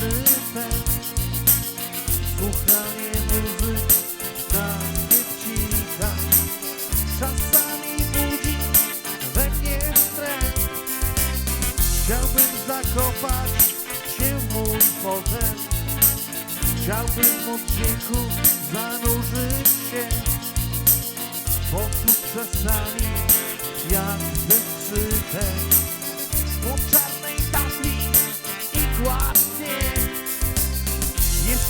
sen. Słuchanie muzyki tak czasami budzi we mnie stres. Chciałbym zakopać się w mój fotel, chciałbym w odcinku zanurzyć się, poczuć czasami jak po czarnej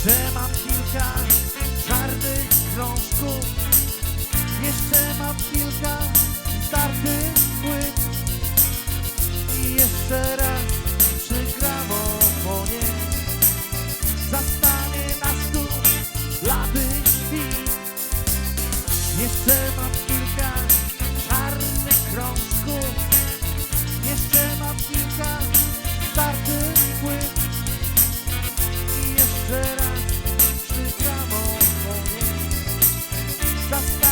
Jeszcze mam zastanie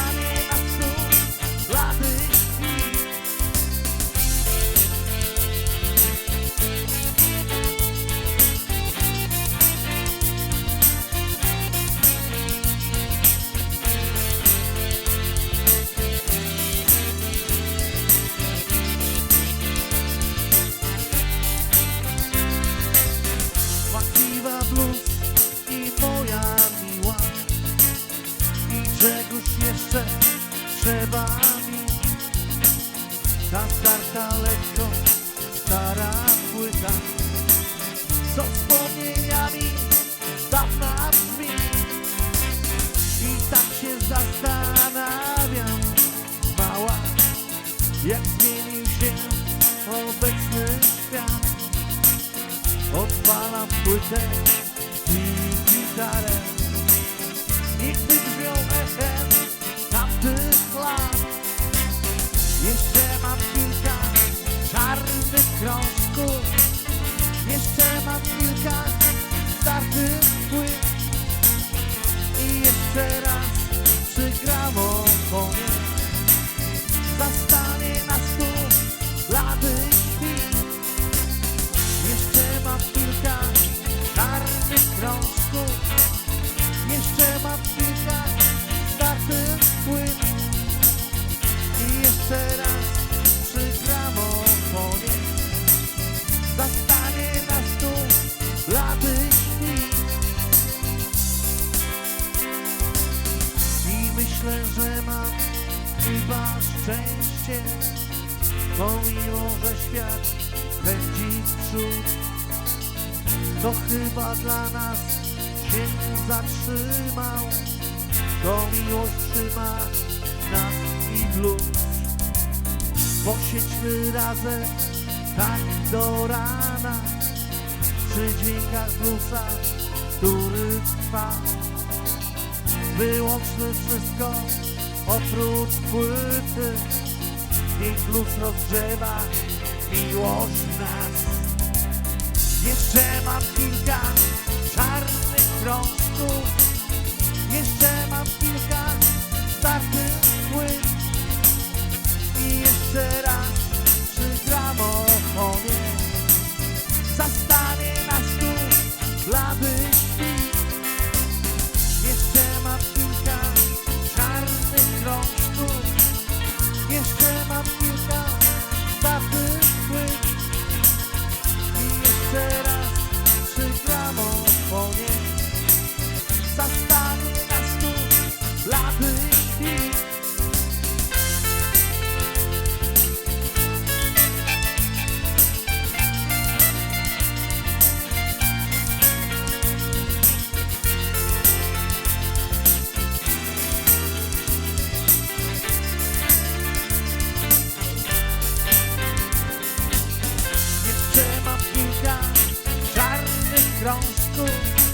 mi Ta starta lekko, stara płyta. Co wspomnieniami dawna brzmi I tak się zastanawiam, mała Jak zmienił się obecny świat? Odpalam płytę i gitarę mam kilka czarnych krążków Jeszcze mam kilka startych płyt. I jeszcze raz przy gramofonie Zastanie nas tu blady świt jeszcze mam kilka czarnych krążków Zastanie nas tu świt I myślę, że mam chyba szczęście Pomimo, że świat pędzi w przód. To chyba dla nas się zatrzymał. To miłość trzyma nas i blues Posiedźmy razem tak do rana. Przy dźwiękach bluesa, który trwa. Wyłączmy wszystko oprócz płyty. Niech blues rozgrzewa miłość nas. Jeszcze mam kilka czarnych krążków. Jeszcze mam kilka long school.